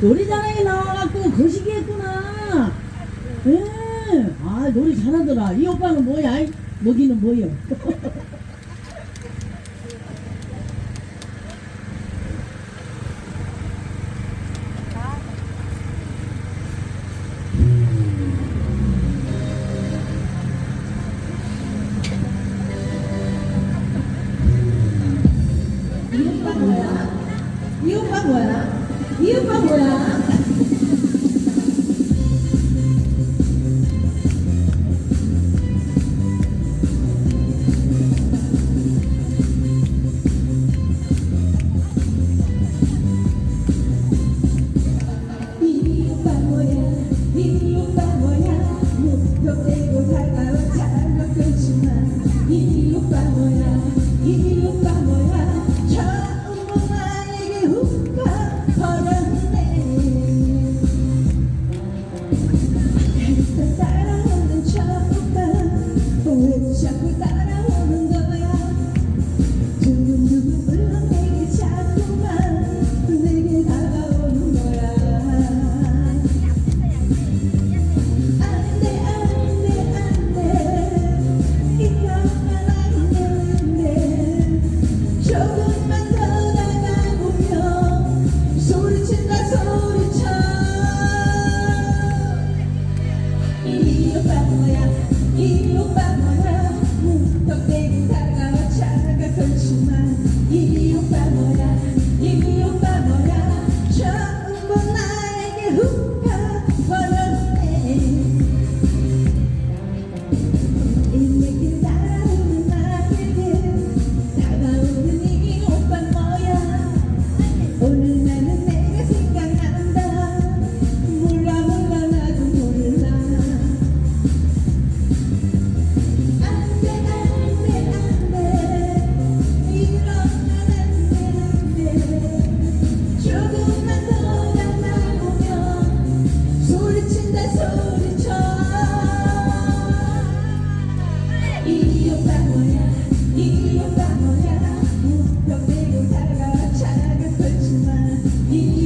놀이장에 나와갖고 거시기 했구나. 예. 아, 놀이 잘하더라. 이 오빠는 뭐야? 먹이는 뭐여? 이 오빠 뭐야? 이 오빠 뭐야? Yun pa wala. 뭐 이미 오빠 뭐야? 이미 오빠 you.